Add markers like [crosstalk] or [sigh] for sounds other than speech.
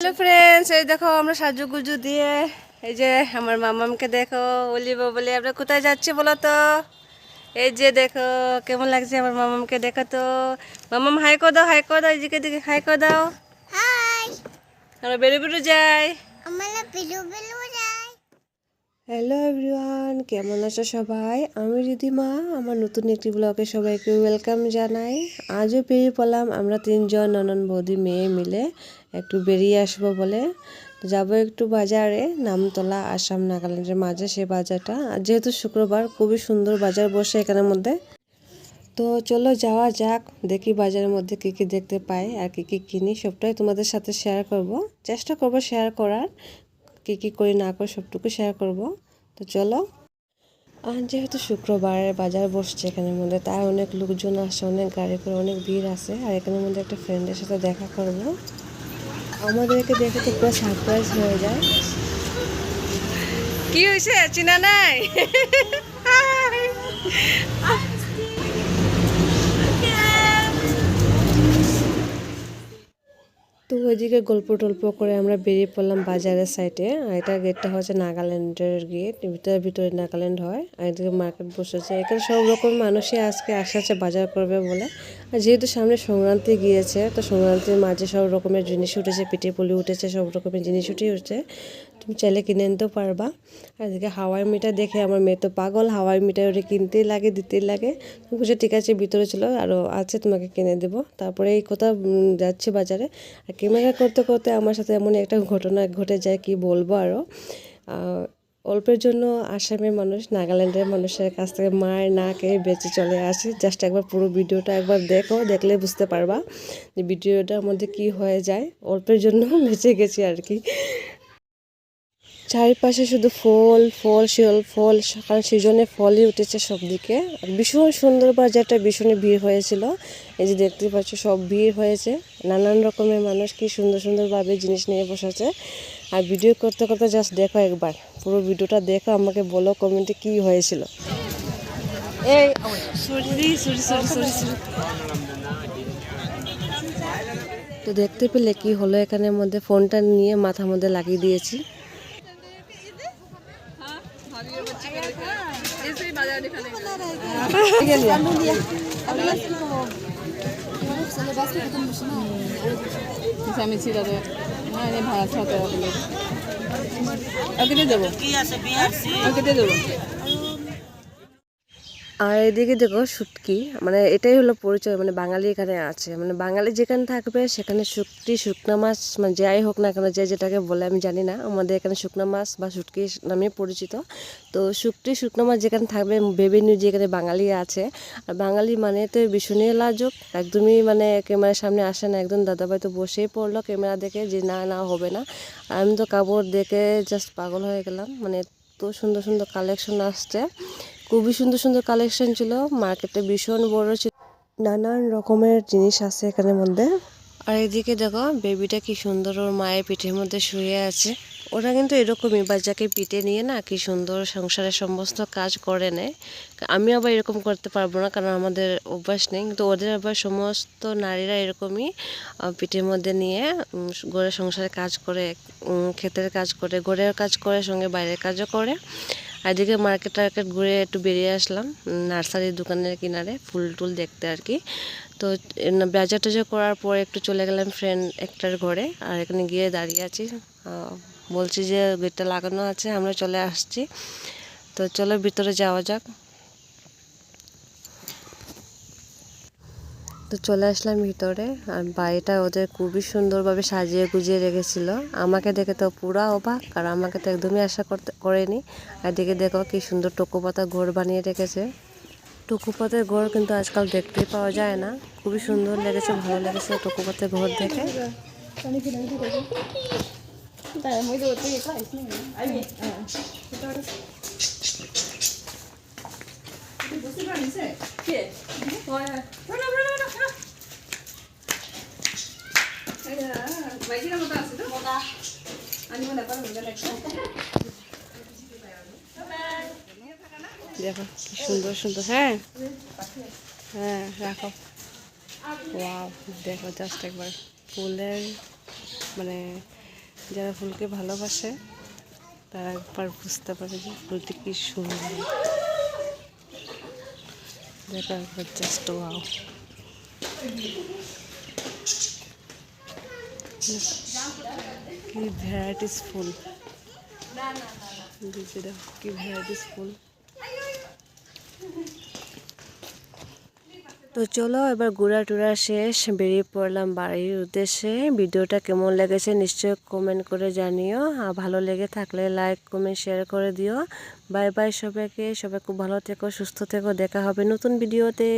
Hello friends এই দেখো আমরা সাজুগুজু দিয়ে এই যে আমার মামামকে দেখো বলিব বলে আমরা কোথায় যাচ্ছি বলো তো? এই যে দেখো কেমন লাগছে আমার মামামকে দেখো তো? মামাম হাই কো দাও হাই কো দাও এদিকে দিকে হাই কো দাও। হাই আমরা বেরো বেরো যাই। আমরা হ্যালো এভরিওয়ান কেমন আছো সবাই? আমি রিদিমা আমার নতুন একটি ব্লগে সবাইকে ওয়েলকাম জানাই। আজও বেরিয়ে পড়লাম, আমরা তিনজন, ননন, বৌদি, মেয়ে মিলে একটু বেরিয়ে আসব বলে। যাব একটু বাজারে, নামতলা, আসাম, নাগাল্যান্ডের মাঝে সে বাজারটা। আর যেহেতু শুক্রবার, খুবই সুন্দর বাজার বসে এখানের মধ্যে। তো চলো যাওয়া যাক, দেখি বাজারের মধ্যে কী কী দেখতে পাই আর কী কী কিনি, সবটাই তোমাদের সাথে শেয়ার করব। চেষ্টা করব শেয়ার করার, কী কী করি না করি সবটুকু শেয়ার করব। তো চলো। আর যেহেতু শুক্রবারের বাজার বসছে এখানের মধ্যে, তাই অনেক লোকজন আসে, অনেক গাড়ি করে, অনেক ভিড় আছে। আর এখানের মধ্যে একটা ফ্রেন্ডের সাথে দেখা করব। আমাদেরকে দেখে তো পুরো সারপ্রাইজ হয়ে যায়। কি হয়েছে? চিনা নাই? [laughs] তো ওইদিকে গল্প টল্প করে আমরা বেরিয়ে পড়লাম বাজারের সাইডে আর এটা গেটটা হচ্ছে নাগাল্যান্ডের গেট ভিতরে ভিতরে নাগাল্যান্ড হয়। আর এদিকে মার্কেট বসেছে। এখানে সব রকম মানুষই আজকে আসছে বাজার করবে বলে। আর যেহেতু সামনে সংক্রান্তি গিয়েছে, তো সংক্রান্তির মাঝে সব রকমের জিনিস উঠেছে, পিঠে পুলি উঠেছে, সব রকমের জিনিস উঠে উঠছে। তুমি চাইলে কিনে নিতেও পারবা। আর এদিকে হাওয়াই মিঠাই দেখে আমার মেয়ে তো পাগল, হাওয়াই মিঠাই ওটা কিনতেই লাগে, দিতেই লাগে। বলছে, ঠিক আছে, ভিতরে ছিল আরও আছে, তোমাকে কিনে দেবো। তারপরে এই কোথাও যাচ্ছে বাজারে। আর ক্যামেরা করতে করতে আমার সাথে এমন একটা ঘটনা ঘটে যায়, কি বলব আরও অল্পের জন্য আসামের মানুষ, নাগাল্যান্ডের মানুষের কাছ থেকে মায়ের না খেয়ে বেঁচে চলে আসে। জাস্ট একবার পুরো ভিডিওটা একবার দেখো, দেখলে বুঝতে পারবা যে ভিডিওটার মধ্যে কি হয়ে যায়। অল্পের জন্য [laughs] বেঁচে গেছি আর কি। চারিপাশে শুধু ফল ফল, শিল, ফল, কারণ সিজনে ফলই উঠেছে সব দিকে ভীষণ সুন্দর বাজারটা ভীষণই ভিড় হয়েছিল, এই যে দেখতে পাচ্ছ সব ভিড় হয়েছে। নানান রকমের মানুষ কি সুন্দর সুন্দরভাবে জিনিস নিয়ে বসেছে। আর ভিডিও করতে করতে জাস্ট দেখো একবার, পুরো ভিডিওটা দেখো, আমাকে বলো কমেন্টে কি হয়েছিল। এই তো দেখতে পেলে কি হলো, এখানের মধ্যে ফোনটা নিয়ে মাথার মধ্যে লাগিয়ে দিয়েছি। আমি ছিলাম না ভাড়া খাওয়াতে হবে আর কেটে দেবো কেটে দেবো। আর এদিকে দেখো শুটকি মানে এটাই হলো পরিচয় মানে বাঙালি এখানে আছে। মানে বাঙালি যেখানে থাকবে সেখানে শুটকি, শুকনা মাছ মানে যাই হোক না কেন, যে যেটাকে বলে আমি জানি না। আমাদের এখানে শুকনা মাছ বা শুটকি নামে পরিচিত। তো শুটকি, শুকনা মাছ যেখানে থাকবে, ভেবে নিউ যেখানে বাঙালি আছে। আর বাঙালি মানে তো ভীষণই লাজুক, একদমই মানে ক্যামেরার সামনে আসে না, একদম দাদাভাই তো বসেই পড়ল ক্যামেরা দেখে যে না না হবে না। আমি তো কাপড় দেখে জাস্ট পাগল হয়ে গেলাম মানে এত সুন্দর সুন্দর কালেকশন আসছে। খুবই সুন্দর সুন্দর কালেকশন ছিল মার্কেটে ভীষণ বড় ছিল। নানান রকমের জিনিস আছে এখানের মধ্যে। আর এদিকে দেখো বেবিটা কি সুন্দর ওর মায়ের পিঠের মধ্যে শুয়ে আছে। ওরা কিন্তু এরকমই বাচ্চাকে পিঠে নিয়ে না কি সুন্দর সংসারের সমস্ত কাজ করে নেয়। আমি আবার এরকম করতে পারব না কারণ আমাদের অভ্যাস নেই। কিন্তু ওদের আবার সমস্ত নারীরা এরকমই পিঠের মধ্যে নিয়ে ঘরের সংসারে কাজ করে ক্ষেতের কাজ করে ঘরের কাজ করে সঙ্গে বাইরের কাজও করে। এদিকে মার্কেট টার্কেট ঘুরে একটু বেরিয়ে আসলাম নার্সারির দোকানের কিনারে ফুল টুল দেখতে আর কি। তো বেজা টাজার করার পর একটু চলে গেলাম ফ্রেন্ড একটার ঘরে, আর এখানে গিয়ে দাঁড়িয়ে আছি। বলছি যে, গেটটা লাগানো আছে, আমরা চলে আসছি। তো চলো ভিতরে যাওয়া যাক। তো চলে আসলাম ভিতরে, আর বাড়িটা ওদের খুবই সুন্দরভাবে সাজিয়ে গুজিয়ে রেখেছিল। আমাকে দেখে তো পুরা অবাক, আর আমাকে তো একদমই আশা করতে করেনি। আর দেখে দেখো কি সুন্দর টুকু পাতা ঘর বানিয়ে রেখেছে। টুকু পাতের ঘর কিন্তু আজকাল দেখতেই পাওয়া যায় না। খুবই সুন্দর লেগেছে, ভালো লেগেছে টুকু পাতের ঘর দেখে। দেখো কি সুন্দর সুন্দর হ্যাঁ? হ্যাঁ রাখো। ওয়াও দেখো জাস্ট একবার ফুলের মানে যারা ফুলকে ভালোবাসে তারা একবার বুঝতে পারে যে ফুলটি কি সুন্দর। দেখো একবার জাস্ট ওয়াও কি ভ্যারাইটিস ফুল দিদি দেখো কি ভ্যারাইটিস ফুল তো চলো এবার ঘোরা টুরা শেষ, বেরিয়ে পড়লাম বাড়ির উদ্দেশ্যে। ভিডিওটা কেমন লেগেছে নিশ্চয়ই কমেন্ট করে জানিও। আর ভালো লেগে থাকলে লাইক কমেন্ট শেয়ার করে দিও। বাই বাই সবাইকে, সবাই খুব ভালো থেকো, সুস্থ থেকো, দেখা হবে নতুন ভিডিওতে